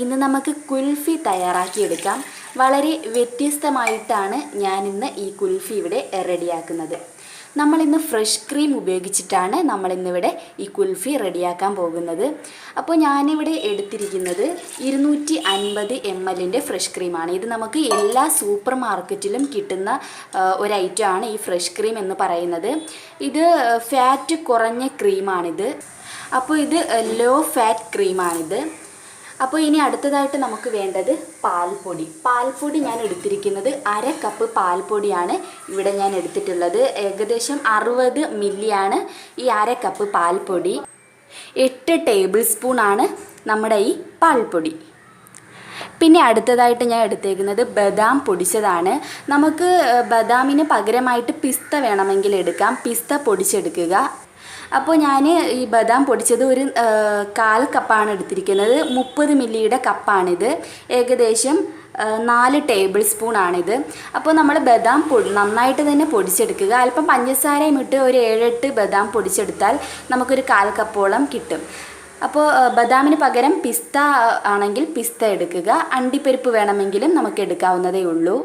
ഇന്ന് നമുക്ക് കുൽഫി തയ്യാറാക്കിയെടുക്കാം വളരെ വ്യത്യസ്തമായിട്ടാണ് ഇന്ന് ഈ കുൽഫി ഇവിടെ റെഡിയാക്കുന്നത്. നമ്മളിന്ന് ഫ്രഷ് ക്രീം ഉപയോഗിച്ചിട്ടാണ് നമ്മളിന്നിവിടെ ഈ കുൽഫി റെഡിയാക്കാൻ പോകുന്നത്. അപ്പോൾ ഞാനിവിടെ എടുത്തിരിക്കുന്നത് ഇരുന്നൂറ്റി അൻപത് എം എല്ലിന്റെ ഫ്രഷ് ക്രീമാണ്. ഇത് നമുക്ക് എല്ലാ സൂപ്പർ മാർക്കറ്റിലും കിട്ടുന്ന ഒരു ഐറ്റമാണ് ഈ ഫ്രഷ് ക്രീം എന്ന് പറയുന്നത്. ഇത് ഫാറ്റ് കുറഞ്ഞ ക്രീമാണിത്. അപ്പോൾ ഇത് ലോ ഫാറ്റ് ക്രീമാണിത്. അപ്പോൾ ഇനി അടുത്തതായിട്ട് നമുക്ക് വേണ്ടത് പാൽപ്പൊടി. പാൽപ്പൊടി ഞാൻ എടുത്തിരിക്കുന്നത് അര കപ്പ് പാൽപ്പൊടിയാണ്. ഇവിടെ ഞാൻ എടുത്തിട്ടുള്ളത് ഏകദേശം അറുപത് മില്ലിയാണ് ഈ അര കപ്പ് പാൽപ്പൊടി. എട്ട് ടേബിൾ സ്പൂണാണ് നമ്മുടെ ഈ പാൽപ്പൊടി. പിന്നെ അടുത്തതായിട്ട് ഞാൻ എടുത്തേക്കുന്നത് ബദാം പൊടിച്ചതാണ്. നമുക്ക് ബദാമിന് പകരമായിട്ട് പിസ്ത വേണമെങ്കിൽ എടുക്കാം. പിസ്ത പൊടിച്ചെടുക്കുക. അപ്പോൾ ഞാൻ ഈ ബദാം പൊടിച്ചത് ഒരു കാൽ കപ്പാണ് എടുത്തിരിക്കുന്നത്. മുപ്പത് മില്ലിയുടെ കപ്പാണിത്. ഏകദേശം നാല് ടേബിൾ സ്പൂൺ ആണിത് അപ്പോൾ നമ്മൾ ബദാം പൊടി നന്നായിട്ട് തന്നെ പൊടിച്ചെടുക്കുക. അല്പം പഞ്ചസാരയും ഇട്ട് ഒരു ഏഴെട്ട് ബദാം പൊടിച്ചെടുത്താൽ നമുക്കൊരു കാൽ കപ്പോളം കിട്ടും. അപ്പോൾ ബദാമിന് പകരം പിസ്ത ആണെങ്കിൽ പിസ്ത എടുക്കുക. അണ്ടിപ്പരിപ്പ് വേണമെങ്കിലും നമുക്ക് എടുക്കാവുന്നതേ ഉള്ളൂ.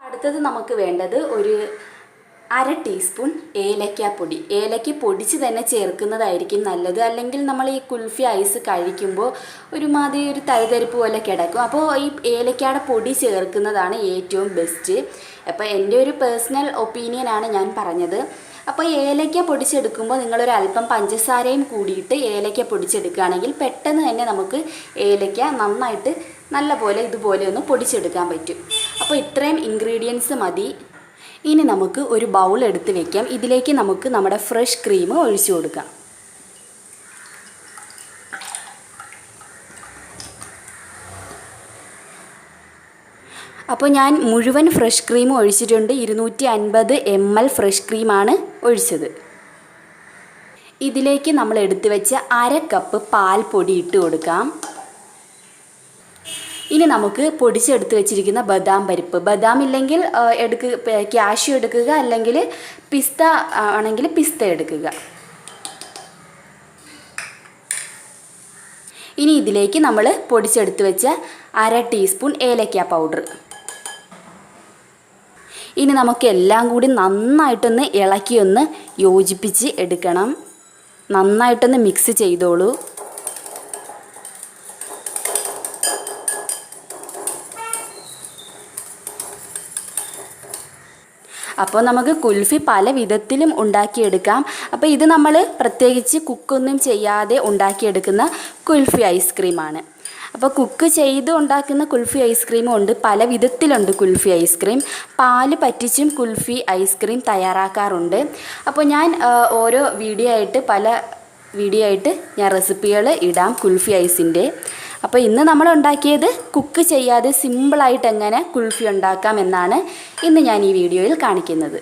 അടുത്തത് നമുക്ക് വേണ്ടത് ഒരു അര ടീസ്പൂൺ ഏലക്കാപ്പൊടി. ഏലക്ക പൊടിച്ച് തന്നെ ചേർക്കുന്നതായിരിക്കും നല്ലത്. അല്ലെങ്കിൽ നമ്മൾ ഈ കുൽഫി ഐസ് കഴിക്കുമ്പോൾ ഒരുമാതിരി ഒരു തഴുതരിപ്പ് പോലെ കിടക്കും. അപ്പോൾ ഈ ഏലക്കയുടെ പൊടി ചേർക്കുന്നതാണ് ഏറ്റവും ബെസ്റ്റ് അപ്പോൾ എന്റെ ഒരു പേഴ്സണൽ ഒപ്പീനിയനാണ് ഞാൻ പറഞ്ഞത്. അപ്പോൾ ഏലക്ക പൊടിച്ചെടുക്കുമ്പോൾ നിങ്ങളൊരു അല്പം പഞ്ചസാരയും കൂടിയിട്ട് ഏലക്ക പൊടിച്ചെടുക്കുകയാണെങ്കിൽ പെട്ടെന്ന് തന്നെ നമുക്ക് ഏലക്ക നന്നായിട്ട് നല്ല പോലെ ഇതുപോലെ ഒന്ന് പൊടിച്ചെടുക്കാൻ പറ്റും. അപ്പോൾ ഇത്രയും ഇൻഗ്രീഡിയൻസ് മതി. ഇനി നമുക്ക് ഒരു ബൗൾ എടുത്ത് വെക്കാം. ഇതിലേക്ക് നമുക്ക് നമ്മുടെ ഫ്രഷ് ക്രീം ഒഴിച്ചു കൊടുക്കാം. അപ്പോൾ ഞാൻ മുഴുവൻ ഫ്രഷ് ക്രീം ഒഴിച്ചിട്ടുണ്ട്. ഇരുന്നൂറ്റി അൻപത് എം എൽ ഫ്രഷ് ക്രീമാണ് ഒഴിച്ചത്. ഇതിലേക്ക് നമ്മൾ എടുത്തു വെച്ച അര കപ്പ് പാൽപ്പൊടി പൊടി ഇട്ട് കൊടുക്കാം. ഇനി നമുക്ക് പൊടിച്ചെടുത്ത് വെച്ചിരിക്കുന്ന ബദാം പരിപ്പ്. ബദാം ഇല്ലെങ്കിൽ ആ, എടുക്ക് ക്യാഷ്യൂ എടുക്കുക അല്ലെങ്കിൽ പിസ്ത ആണെങ്കിൽ പിസ്ത എടുക്കുക. ഇനി ഇതിലേക്ക് നമ്മൾ പൊടിച്ചെടുത്ത് വെച്ച അര ടീസ്പൂൺ ഏലക്ക പൗഡർ. ഇനി നമുക്ക് എല്ലാം കൂടി നന്നായിട്ടൊന്ന് ഇളക്കിയൊന്ന് യോജിപ്പിച്ച് എടുക്കണം. നന്നായിട്ടൊന്ന് മിക്സ് ചെയ്തോളൂ. അപ്പോൾ നമുക്ക് കുൽഫി പല വിധത്തിലും ഉണ്ടാക്കിയെടുക്കാം. അപ്പോൾ ഇത് നമ്മൾ പ്രത്യേകിച്ച് കുക്കൊന്നും ചെയ്യാതെ ഉണ്ടാക്കിയെടുക്കുന്ന കുൽഫി ഐസ്ക്രീമാണ്. അപ്പോൾ കുക്ക് ചെയ്ത് ഉണ്ടാക്കുന്ന കുൽഫി ഐസ്ക്രീമും ഉണ്ട് പല വിധത്തിലുണ്ട് കുൽഫി ഐസ്ക്രീം. പാൽ പറ്റിച്ചും കുൽഫി ഐസ്ക്രീം തയ്യാറാക്കാറുണ്ട്. അപ്പോൾ ഞാൻ ഓരോ വീഡിയോ ആയിട്ട് പല വീഡിയോ ആയിട്ട് ഞാൻ റെസിപ്പികൾ ഇടാം കുൽഫി ഐസിന്റെ. അപ്പോൾ ഇന്ന് നമ്മൾ ഉണ്ടാക്കിയത് കുക്ക് ചെയ്യാതെ സിമ്പിളായിട്ട് എങ്ങനെ കുൽഫി ഉണ്ടാക്കാം എന്നാണ് ഇന്ന് ഞാൻ ഈ വീഡിയോയിൽ കാണിക്കുന്നത്.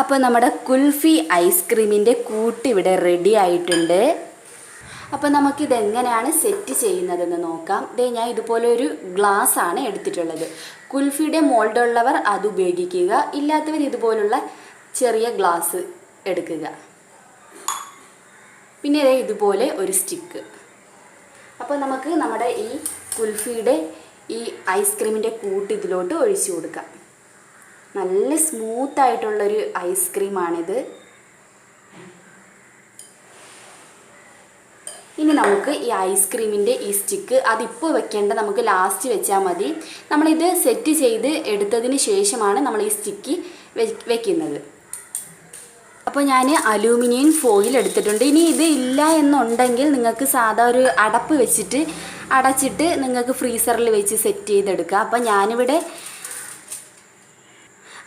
അപ്പോൾ നമ്മുടെ കുൽഫി ഐസ്ക്രീമിന്റെ കൂട്ട് ഇവിടെ റെഡി ആയിട്ടുണ്ട്. അപ്പോൾ നമുക്കിത് എങ്ങനെയാണ് സെറ്റ് ചെയ്യുന്നതെന്ന് നോക്കാം. ഇതേ ഞാൻ ഇതുപോലെ ഒരു ഗ്ലാസ് ആണ് എടുത്തിട്ടുള്ളത്. കുൽഫിയുടെ മോൾഡുള്ളവർ അത് ഉപയോഗിക്കുക. ഇല്ലാത്തവർ ഇതുപോലുള്ള ചെറിയ ഗ്ലാസ് എടുക്കുക. പിന്നെ ഇതുപോലെ ഒരു സ്റ്റിക്ക് അപ്പോൾ നമുക്ക് നമ്മുടെ ഈ കുൽഫിയുടെ ഈ ഐസ്ക്രീമിന്റെ കൂട്ട് ഇതിലോട്ട് ഒഴിച്ചു കൊടുക്കാം. നല്ല സ്മൂത്ത് ആയിട്ടുള്ളൊരു ഐസ്ക്രീമാണിത്. ഇനി നമുക്ക് ഈ ഐസ്ക്രീമിന്റെ ഈ സ്റ്റിക്ക് അതിപ്പോൾ വെക്കേണ്ട നമുക്ക് ലാസ്റ്റ് വെച്ചാൽ മതി. നമ്മളിത് സെറ്റ് ചെയ്ത് എടുത്തതിന് ശേഷമാണ് നമ്മൾ ഈ സ്റ്റിക്ക് വെക്കുന്നത്. അപ്പോൾ ഞാൻ അലൂമിനിയം ഫോയിൽ എടുത്തിട്ടുണ്ട്. ഇനി ഇത് ഇല്ല എന്നുണ്ടെങ്കിൽ നിങ്ങൾക്ക് സാധാ ഒരു അടപ്പ് വെച്ചിട്ട് അടച്ചിട്ട് നിങ്ങൾക്ക് ഫ്രീസറിൽ വെച്ച് സെറ്റ് ചെയ്തെടുക്കാം. അപ്പോൾ ഞാനിവിടെ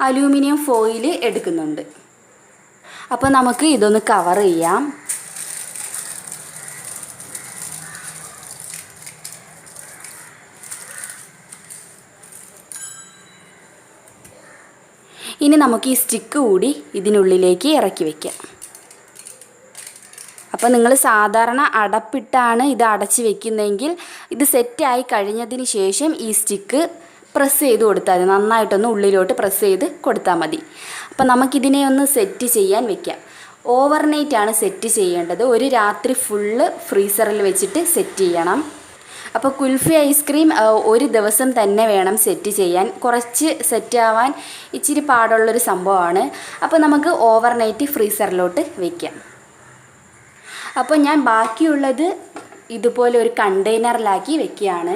അലൂമിനിയം ഫോയിൽ എടുക്കുന്നുണ്ട്. അപ്പോൾ നമുക്ക് ഇതൊന്ന് കവർ ചെയ്യാം. ഇനി നമുക്ക് ഈ സ്റ്റിക്ക് കൂടി ഇതിനുള്ളിലേക്ക് ഇറക്കി വയ്ക്കാം അപ്പോൾ നിങ്ങൾ സാധാരണ അടപ്പിട്ടാണ് ഇത് അടച്ച് വെക്കുന്നതെങ്കിൽ ഇത് സെറ്റായി കഴിഞ്ഞതിന് ശേഷം ഈ സ്റ്റിക്ക് പ്രസ് ചെയ്ത് കൊടുത്താൽ മതി. നന്നായിട്ടൊന്ന് ഉള്ളിലോട്ട് പ്രസ് ചെയ്ത് കൊടുത്താൽ മതി. അപ്പോൾ നമുക്കിതിനെ ഒന്ന് സെറ്റ് ചെയ്യാൻ വെക്കാം. ഓവർനൈറ്റ് ആണ് സെറ്റ് ചെയ്യേണ്ടത്. ഒരു രാത്രി ഫുള്ള് ഫ്രീസറിൽ വെച്ചിട്ട് സെറ്റ് ചെയ്യണം. അപ്പോൾ കുൽഫി ഐസ്ക്രീം ഒരു ദിവസം തന്നെ വേണം സെറ്റ് ചെയ്യാൻ. കുറച്ച് സെറ്റ് ആവാൻ ഇച്ചിരി പാടുള്ളൊരു സംഭവമാണ്. അപ്പോൾ നമുക്ക് ഓവർനൈറ്റ് ഫ്രീസറിലോട്ട് വയ്ക്കാം അപ്പോൾ ഞാൻ ബാക്കിയുള്ളത് ഇതുപോലെ ഒരു കണ്ടെയ്നറിലാക്കി വെക്കുകയാണ്.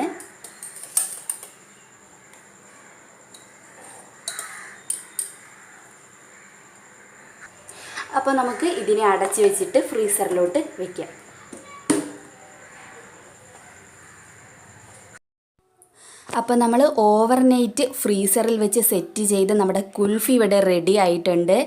അപ്പോൾ നമുക്ക് ഇതിനെ അടച്ചു വെച്ചിട്ട് ഫ്രീസറിലോട്ട് വെക്കാം. അപ്പോൾ നമ്മൾ ഓവർനൈറ്റ് ഫ്രീസറിൽ വെച്ച് സെറ്റ് ചെയ്ത് നമ്മുടെ കുൽഫി ഇവിടെ റെഡി ആയിട്ടുണ്ട്.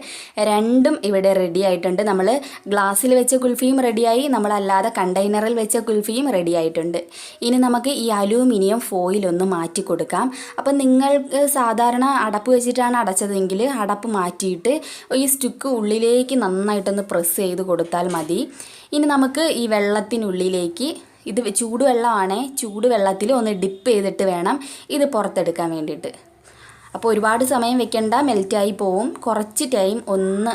രണ്ടും ഇവിടെ റെഡി ആയിട്ടുണ്ട്. നമ്മൾ ഗ്ലാസ്സിൽ വെച്ച കുൽഫിയും റെഡിയായി നമ്മളല്ലാതെ കണ്ടെയ്നറിൽ വെച്ച കുൽഫിയും റെഡി ആയിട്ടുണ്ട്. ഇനി നമുക്ക് ഈ അലൂമിനിയം ഫോയിൽ ഒന്ന് മാറ്റി കൊടുക്കാം. അപ്പോൾ നിങ്ങൾക്ക് സാധാരണ അടപ്പ് വെച്ചിട്ടാണ് അടച്ചതെങ്കിൽ അടപ്പ് മാറ്റിയിട്ട് ഈ സ്റ്റുക്ക് ഉള്ളിലേക്ക് നന്നായിട്ടൊന്ന് പ്രസ് ചെയ്ത് കൊടുത്താൽ മതി. ഇനി നമുക്ക് ഈ വെള്ളത്തിനുള്ളിലേക്ക് ഇത് ചൂടുവെള്ളമാണേ. ചൂടുവെള്ളത്തിൽ ഒന്ന് ഡിപ്പ് ചെയ്തിട്ട് വേണം ഇത് പുറത്തെടുക്കാൻ വേണ്ടിയിട്ട്. അപ്പോൾ ഒരുപാട് സമയം വെക്കണ്ട മെൽറ്റായി പോവും. കുറച്ച് ടൈം ഒന്ന്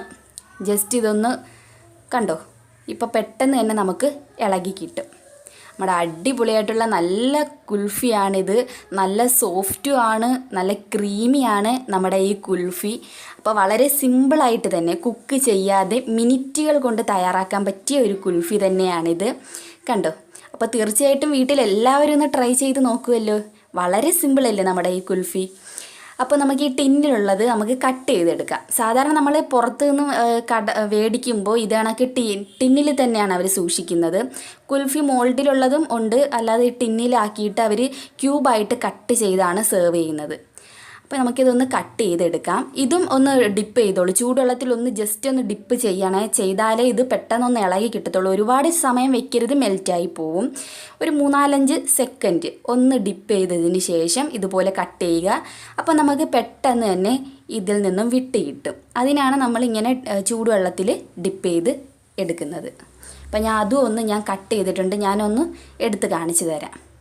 ജസ്റ്റ് ഇതൊന്ന് കണ്ടോ? ഇപ്പോൾ പെട്ടെന്ന് തന്നെ നമുക്ക് ഇളകി കിട്ടും. നമ്മുടെ അടിപൊളിയായിട്ടുള്ള നല്ല കുൽഫിയാണിത്. നല്ല സോഫ്റ്റും ആണ് നല്ല ക്രീമിയാണ് നമ്മുടെ ഈ കുൽഫി. അപ്പോൾ വളരെ സിമ്പിളായിട്ട് തന്നെ കുക്ക് ചെയ്യാതെ മിനിറ്റുകൾ കൊണ്ട് തയ്യാറാക്കാൻ പറ്റിയ ഒരു കുൽഫി തന്നെയാണിത്. കണ്ടോ? അപ്പോൾ തീർച്ചയായിട്ടും വീട്ടിൽ എല്ലാവരും ഒന്ന് ട്രൈ ചെയ്ത് നോക്കുമല്ലോ വളരെ സിമ്പിളല്ലേ നമ്മുടെ ഈ കുൽഫി? അപ്പോൾ നമുക്ക് ഈ ടിന്നിലുള്ളത് നമുക്ക് കട്ട് ചെയ്തെടുക്കാം. സാധാരണ നമ്മൾ പുറത്ത് നിന്ന് കട മേടിക്കുമ്പോൾ ഇത് കണക്ക് ടിന്നിൽ തന്നെയാണ് അവർ സൂക്ഷിക്കുന്നത്. കുൽഫി മോൾഡിലുള്ളതും ഉണ്ട്. അല്ലാതെ ടിന്നിലാക്കിയിട്ട് അവർ ക്യൂബായിട്ട് കട്ട് ചെയ്താണ് സെർവ് ചെയ്യുന്നത്. അപ്പോൾ നമുക്കിതൊന്ന് കട്ട് ചെയ്തെടുക്കാം. ഇതും ഒന്ന് ഡിപ്പ് ചെയ്തോളൂ. ചൂടുവെള്ളത്തിൽ ഒന്ന് ജസ്റ്റ് ഒന്ന് ഡിപ്പ് ചെയ്യണേ. ചെയ്താലേ ഇത് പെട്ടെന്നൊന്ന് ഇളകി കിട്ടത്തുള്ളൂ. ഒരുപാട് സമയം വെക്കരുത്. മെൽറ്റായി പോവും. ഒരു മൂന്നാലഞ്ച് സെക്കൻഡ് ഒന്ന് ഡിപ്പ് ചെയ്തതിന് ശേഷം ഇതുപോലെ കട്ട് ചെയ്യുക. അപ്പോൾ നമുക്ക് പെട്ടെന്ന് തന്നെ ഇതിൽ നിന്നും വിട്ട് കിട്ടും. അതിനാണ് നമ്മളിങ്ങനെ ചൂടുവെള്ളത്തിൽ ഡിപ്പ് ചെയ്ത് എടുക്കുന്നത്. അപ്പം ഞാൻ അതും ഒന്ന് ഞാൻ കട്ട് ചെയ്തിട്ടുണ്ട്. ഞാനൊന്ന് എടുത്ത് കാണിച്ചു തരാം.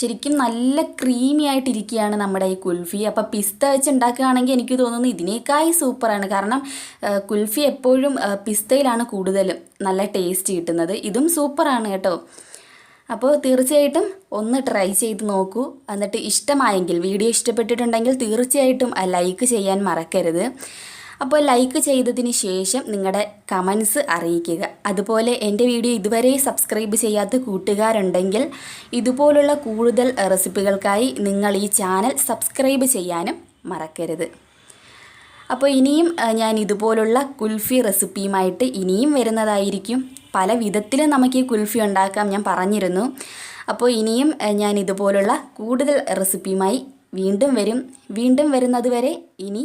ശരിക്കും നല്ല ക്രീമി ആയിട്ടിരിക്കുകയാണ് നമ്മുടെ ഈ കുൽഫി. അപ്പോൾ പിസ്ത വെച്ച് ഉണ്ടാക്കുകയാണെങ്കിൽ എനിക്ക് തോന്നുന്നു ഇതിനേക്കായി സൂപ്പറാണ് കാരണം കുൽഫി എപ്പോഴും പിസ്തയിലാണ് കൂടുതലും നല്ല ടേസ്റ്റ് കിട്ടുന്നത്. ഇതും സൂപ്പറാണ് കേട്ടോ. അപ്പോൾ തീർച്ചയായിട്ടും ഒന്ന് ട്രൈ ചെയ്ത് നോക്കൂ. എന്നിട്ട് ഇഷ്ടമായെങ്കിൽ വീഡിയോ ഇഷ്ടപ്പെട്ടിട്ടുണ്ടെങ്കിൽ തീർച്ചയായിട്ടും ലൈക്ക് ചെയ്യാൻ മറക്കരുത്. അപ്പോൾ ലൈക്ക് ചെയ്തതിന് ശേഷം നിങ്ങളുടെ കമൻസ് അറിയിക്കുക. അതുപോലെ എന്റെ വീഡിയോ ഇതുവരെ സബ്സ്ക്രൈബ് ചെയ്യാത്ത കൂട്ടുകാരുണ്ടെങ്കിൽ ഇതുപോലുള്ള കൂടുതൽ റെസിപ്പികൾക്കായി നിങ്ങൾ ഈ ചാനൽ സബ്സ്ക്രൈബ് ചെയ്യാനും മറക്കരുത്. അപ്പോൾ ഇനിയും ഞാൻ ഇതുപോലുള്ള കുൽഫി റെസിപ്പിയുമായിട്ട് ഇനിയും വരുന്നതായിരിക്കും. പല വിധത്തിലും നമുക്ക് ഈ കുൽഫി ഉണ്ടാക്കാം ഞാൻ പറഞ്ഞിരുന്നു. അപ്പോൾ ഇനിയും ഞാൻ ഇതുപോലുള്ള കൂടുതൽ റെസിപ്പിയുമായി വീണ്ടും വരും. വീണ്ടും വരുന്നതുവരെ ഇനി